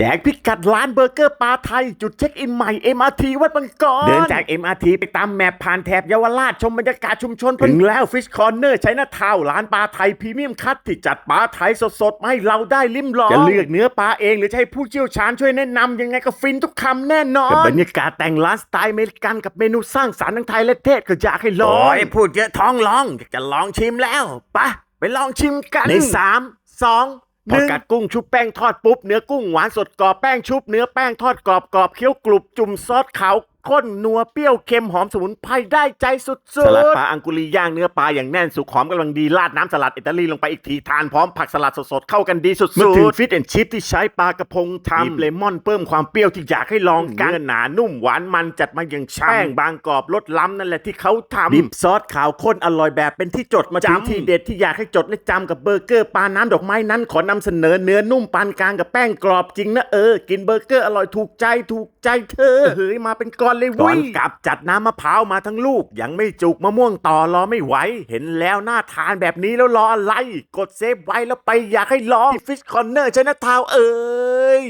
แจกพิกัดร้านเบอร์เกอร์ปลาไทย จุดเช็คอินใหม่ MRT วัดบางกอนเดินจาก MRT ไปตามแมพผ่านแถบเยาวราชชมบรรยากาศชุมชนถึงแล้วฟิชคอร์เนอร์ใช้หน้าเท้าร้านปลาไทยพรีเมียมคัดที่จัดปลาไทยสดๆให้เราได้ลิ้มลองจะเลือกเนื้อปลาเองหรือจะให้ผู้เชี่ยวชาญช่วยแนะนำยังไงก็ฟินทุกคำแน่นอนบรรยากาศแต่งร้านสไตล์อเมริกันกับเมนูสร้างสารรค์ทั้งไทยและเทศก็อยากให้ลองพูดเยอะท้องร้องจะลองชิมแล้วปะไปลองชิมกันในสามสอง พอกัดกุ้งชุบแป้งทอดปุ๊บเนื้อกุ้งหวานสดกรอบแป้งชุบเนื้อแป้งทอดกรอบกรอบเคี้ยวกรุบจุ่มซอสขาว ข้นนัวเปรี้ยวเค็มหอมสมุนไพรได้ใจสุดๆ สลัดปลาอังกุลีย่างเนื้อปลาอย่างแน่นสุกหอมกำลังดีราดน้ำสลัดอิตาลีลงไปอีกทีทานพร้อมผักสลัดสดๆ เข้ากันดีสุดๆเมื่อถึงฟิตแอนชิพที่ใช้ปลากระพงทำมีเลมอนเพิ่มความเปรี้ยวที่อยากให้ลองกันเนื้อหนานุ่มหวานมันจัดมาอย่างช่ำแป้งบางกรอบรสล้ำนั่นแหละที่เขาทำดิบซอสขาวข้นอร่อยแบบเป็นที่จดมาถึงที่เด็ดที่อยากให้จดและจำกับเบอร์เกอร์ปลาน้ำดอกไม้นั้นขอนำเสนอเนื้อนุ่มปานกลางกับแป้งกรอบจริงนะเออกินเบอร์เกอร์อร่อยถูกใจถูกใจเธอเฮ้ยมาเป็นก้อนเลยก่เว้อนยกลับจัดน้ำมะพร้าวมาทั้งลูก ยังไม่จุกมะม่วงต่อรอไม่ไหว เห็นแล้วน่าทานแบบนี้แล้วรออะไร กดเซฟไว้แล้วไปอยากให้ลองฟิชคอนเนอร์ชนะทาวเอ้ย